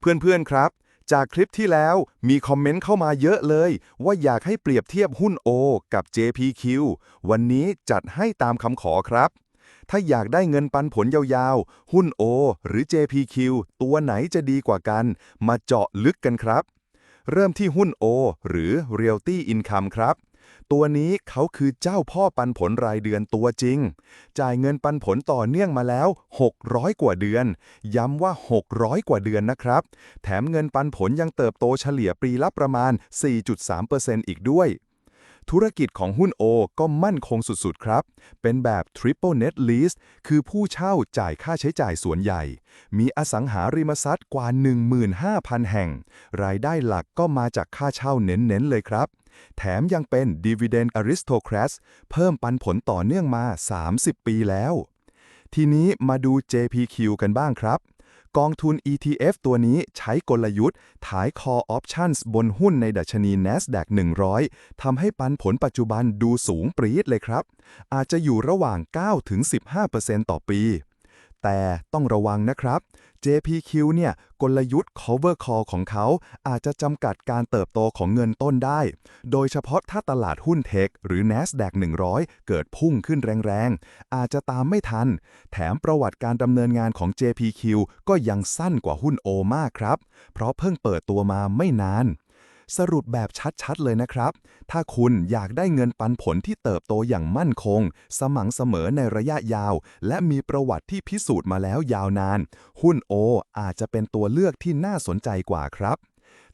เพื่อนๆครับ จากคลิปที่แล้วมีคอมเมนต์เข้ามาเยอะเลย ว่าอยากให้เปรียบเทียบหุ้น O กับ JPQ วันนี้จัดให้ตามคำขอครับ ถ้าอยากได้เงินปันผลยาวๆ หุ้น O หรือ JPQ ตัวไหนจะดีกว่ากัน มาเจาะลึกกันครับ เริ่มที่หุ้น O หรือ Realty Income ครับ ตัวนี้เขาคือเจ้าพ่อปันผลรายเดือนตัวจริง จ่ายเงินปันผลต่อเนื่องมาแล้ว 600 กว่าเดือน ย้ำว่า 600 กว่าเดือนนะครับ แถมเงินปันผลยังเติบโตเฉลี่ยปีละประมาณ 4.3%อีกด้วยธุรกิจของหุ้น O ก็มั่นคงสุดๆ ครับ เป็นแบบ Triple Net Lease คือผู้เช่าจ่ายค่าใช้จ่ายส่วนใหญ่ มีอสังหาริมทรัพย์กว่า 15,000 แห่ง รายได้หลักก็มาจากค่าเช่าเน้นๆ เลยครับ แถมยังเป็น Dividend Aristocrats เพิ่มปันผลต่อเนื่องมา 30 ปีแล้ว ทีนี้มาดู JPQ กันบ้างครับ กองทุน ETF ตัวนี้ใช้กลยุทธ์ถ่าย Call Options บนหุ้นในดัชนี NASDAQ 100 ทำให้ปันผลปัจจุบันดูสูงปรี๊ดเลยครับ อาจจะอยู่ระหว่าง 9-15%ต่อปี แต่ต้องระวังนะครับ JPQ เนี่ยกลยุทธ์ cover call ของเขาอาจจะจำกัดการเติบโตของเงินต้นได้ โดยเฉพาะถ้าตลาดหุ้นเทคหรือ NASDAQ 100 เกิดพุ่งขึ้นแรงๆ อาจจะตามไม่ทัน แถมประวัติการดำเนินงานของ JPQ ก็ยังสั้นกว่าหุ้น O มากครับ เพราะเพิ่งเปิดตัวมาไม่นาน สรุปแบบชัดๆเลยนะครับ ถ้าคุณอยากได้เงินปันผลที่เติบโตอย่างมั่นคง สม่ำเสมอในระยะยาว และมีประวัติที่พิสูจน์มาแล้วยาวนาน หุ้น O อาจจะเป็นตัวเลือกที่น่าสนใจกว่าครับ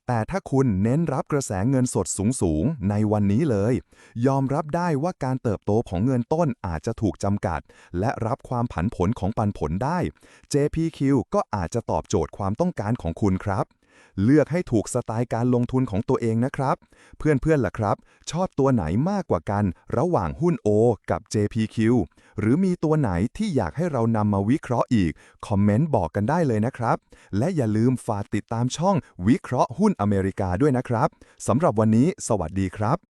แต่ถ้าคุณเน้นรับกระแสเงินสดสูงๆ ในวันนี้เลย ยอมรับได้ว่าการเติบโตของเงินต้นอาจจะถูกจำกัด และรับความผันผวนของปันผลได้ JPQ ก็อาจจะตอบโจทย์ความต้องการของคุณครับ เลือกให้ถูกสไตล์การลงทุนของตัวเองนะครับ เพื่อนๆล่ะครับ ชอบตัวไหนมากกว่ากัน ระหว่างหุ้น O กับ JPQ หรือมีตัวไหนที่อยากให้เรานำมาวิเคราะห์อีก คอมเมนต์บอกกันได้เลยนะครับ และอย่าลืมฝากติดตามช่องวิเคราะห์หุ้นอเมริกาด้วยนะครับสำหรับวันนี้ สวัสดีครับ